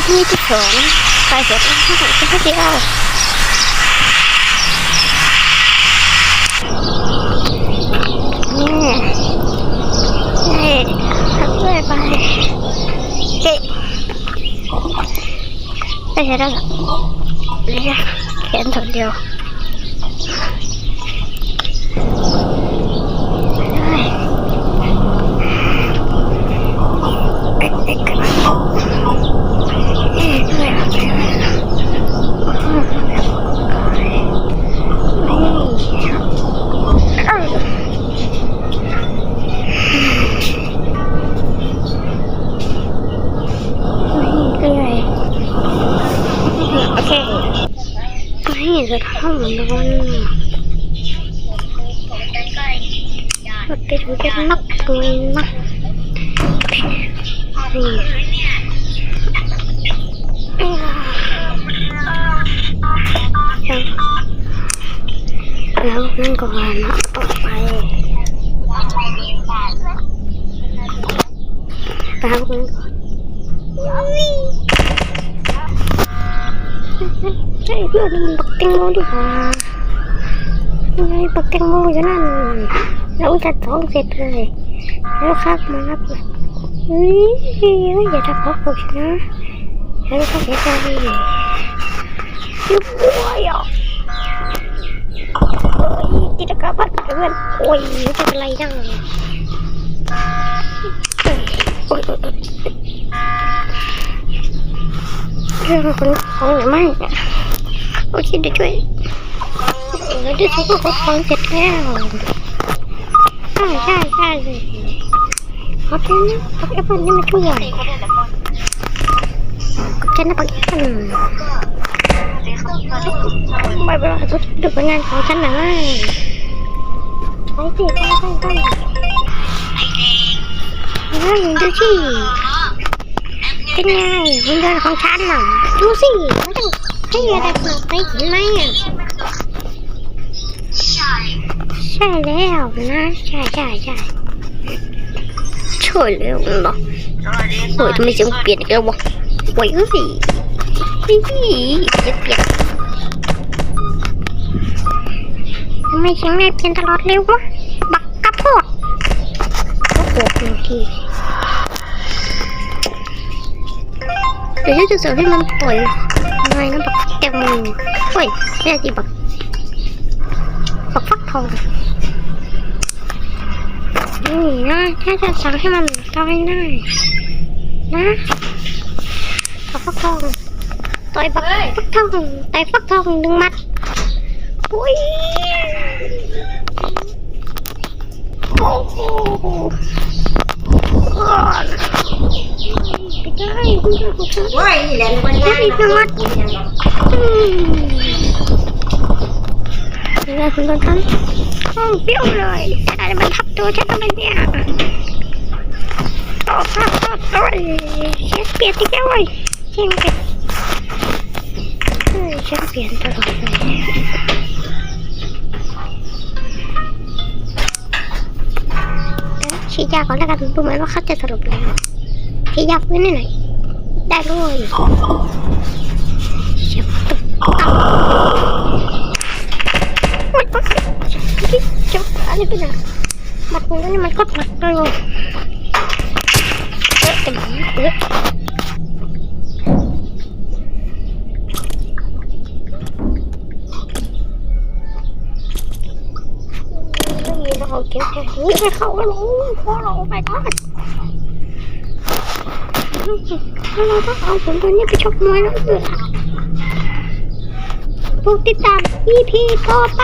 EP ที่สองไปเสร็จแล้วที่สองที่เดียวนี่นี่ทักเลยไปเฮ้ไปเสร็จแล้วเหรอเรียกเขียนถอดเดียวได้เอ๊ะเอ๊ะเอ๊ะด้วยอะนี่เอ้ยนี่ก็ใหญ่โอเค นี่จะทำมันนอนรถไปดูกันนักเลยนะนี่ยังแล้ว ใช่เพื่อนมันปักแตงโมดีกว่ายังไงปักแตงโมอยู่นั่นแล้วจะท้องเสร็จเลย แล้วครับมาครับเฮ้ยอย่าทำเขาปลุกนนะฉันก็เสียใจยุบบัวอะเฮ้ยกิจกรรมบ้านเพื่อนโอ้ยไม่เป็นไรจังโอ้ย โอ้ยโอ้ยเรื่องคนของหรือไม่โอเคเดี๋ยวช่วยแล้วที่สุดก็ขนของเสร็จแล้วใช่ใช่ใช่เขอบคุณนะปักแอปเปิลนี่มาช่วยขอบใจนะปักแอปเปิลไม่เป็นไรทุกดูผลงานของฉันนะไปสิไปไปไปนั่นดูสิ เป็นไงหุ่นยนต์ของฉันน่ะดูสิไม่ต้องให้อะไรมาไปเห็นไหมอะใช่แล้วนะใช่ใช่ใช่ช่วยเร็วเนาะโอ้ยทำไมเสียงเปลี่ยนอีกแล้ววะโอ้ยเอ้ยนี่จะเปลี่ยนทำไมเสียงแม่เปลี่ยนตลอดเร็ววะบักกระพวกก็ปวดหนึ่งที เดี๋ยวฉันจะเสริมให้มันปล่อยหน่อยนะบักแตงโมโอ้ยแน่จริงบักบักฟักทองนี่นะถ้าจะสั่งให้มันทำให้ได้นะต่อฟักทองต่อยบักฟักทองต่อยฟักทองหนึ่งมัดอุ้ยโอ้โห ว้ายนี่แหละมันง่ายนะคุณยังอืมนี่แหละคุณโดนทำห้องเปรี้ยวเลยอะไรมันทับตัวฉันทำไมเนี่ยต่อต่อต่อต่อเช็ดเปลี่ยนอีกแล้วเว้ยเช่นกันเฮ้ยฉันเปลี่ยนตลอดเลยเดี๋ยวฉีดยาก่อนแล้วกันดูเหมือนว่าเขาจะสรุปแล้ว ฉีดยาพื้นให้หน่อย ได้เลยเฉียบตุ๊บตับโอ๊ยโอ๊ยเจ้าอะไรเป็นอะมัดมือนี่มันก็หนักเลยเอ๊ะเป็นอย่างนี้เอ๊ะนี่เราเก็บแค่นี้ให้เขาลงพอเราไปทอ ดแล้วเราต้องเอาผลตัวนี้ไปชกมวยแล้วเสือพวกติดตาม EP ต่อไป